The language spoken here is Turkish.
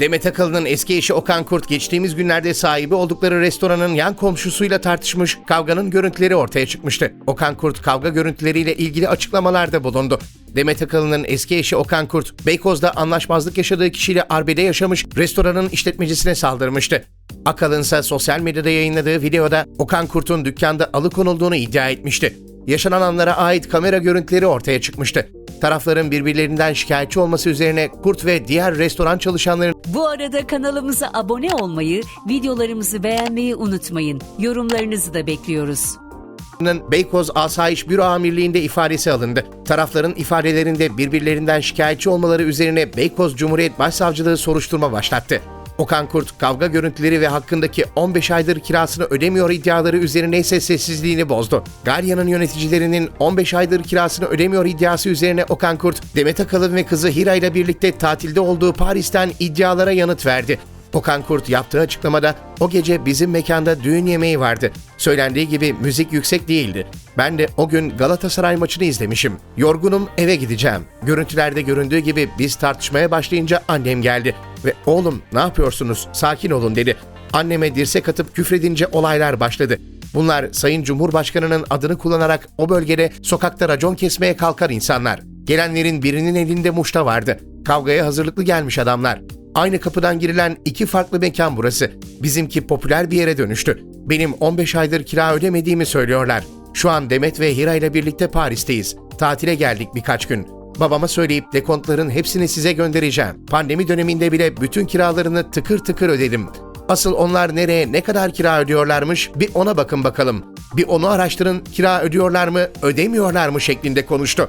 Demet Akalın'ın eski eşi Okan Kurt geçtiğimiz günlerde sahibi oldukları restoranın yan komşusuyla tartışmış, kavganın görüntüleri ortaya çıkmıştı. Okan Kurt kavga görüntüleriyle ilgili açıklamalarda bulundu. Demet Akalın'ın eski eşi Okan Kurt, Beykoz'da anlaşmazlık yaşadığı kişiyle arbede yaşamış, restoranın işletmecisine saldırmıştı. Akalın ise sosyal medyada yayınladığı videoda Okan Kurt'un dükkanda alıkonulduğunu iddia etmişti. Yaşanan anlara ait kamera görüntüleri ortaya çıkmıştı. Tarafların birbirlerinden şikayetçi olması üzerine Kurt ve diğer restoran çalışanların Bu arada kanalımıza abone olmayı, videolarımızı beğenmeyi unutmayın. Yorumlarınızı da bekliyoruz. Beykoz Asayiş Büro Amirliği'nde ifadesi alındı. Tarafların ifadelerinde birbirlerinden şikayetçi olmaları üzerine Beykoz Cumhuriyet Başsavcılığı soruşturma başlattı. Okan Kurt kavga görüntüleri ve hakkındaki 15 aydır kirasını ödemiyor iddiaları üzerine ise sessizliğini bozdu. Galya'nın yöneticilerinin 15 aydır kirasını ödemiyor iddiası üzerine Okan Kurt, Demet Akalın ve kızı Hira ile birlikte tatilde olduğu Paris'ten iddialara yanıt verdi. Okan Kurt yaptığı açıklamada o gece bizim mekanda düğün yemeği vardı. Söylendiği gibi müzik yüksek değildi. Ben de o gün Galatasaray maçını izlemişim. Yorgunum eve gideceğim. Görüntülerde göründüğü gibi biz tartışmaya başlayınca annem geldi. Ve oğlum ne yapıyorsunuz sakin olun dedi. Anneme dirsek atıp küfredince olaylar başladı. Bunlar Sayın Cumhurbaşkanı'nın adını kullanarak o bölgede sokakta racon kesmeye kalkar insanlar. Gelenlerin birinin elinde muşta vardı. Kavgaya hazırlıklı gelmiş adamlar. Aynı kapıdan girilen iki farklı mekan burası. Bizimki popüler bir yere dönüştü. Benim 15 aydır kira ödemediğimi söylüyorlar. Şu an Demet ve Hira ile birlikte Paris'teyiz. Tatile geldik birkaç gün. Babama söyleyip dekontların hepsini size göndereceğim. Pandemi döneminde bile bütün kiralarını tıkır tıkır ödedim. Asıl onlar nereye ne kadar kira ödüyorlarmış bir ona bakın bakalım. Bir onu araştırın kira ödüyorlar mı ödemiyorlar mı şeklinde konuştu.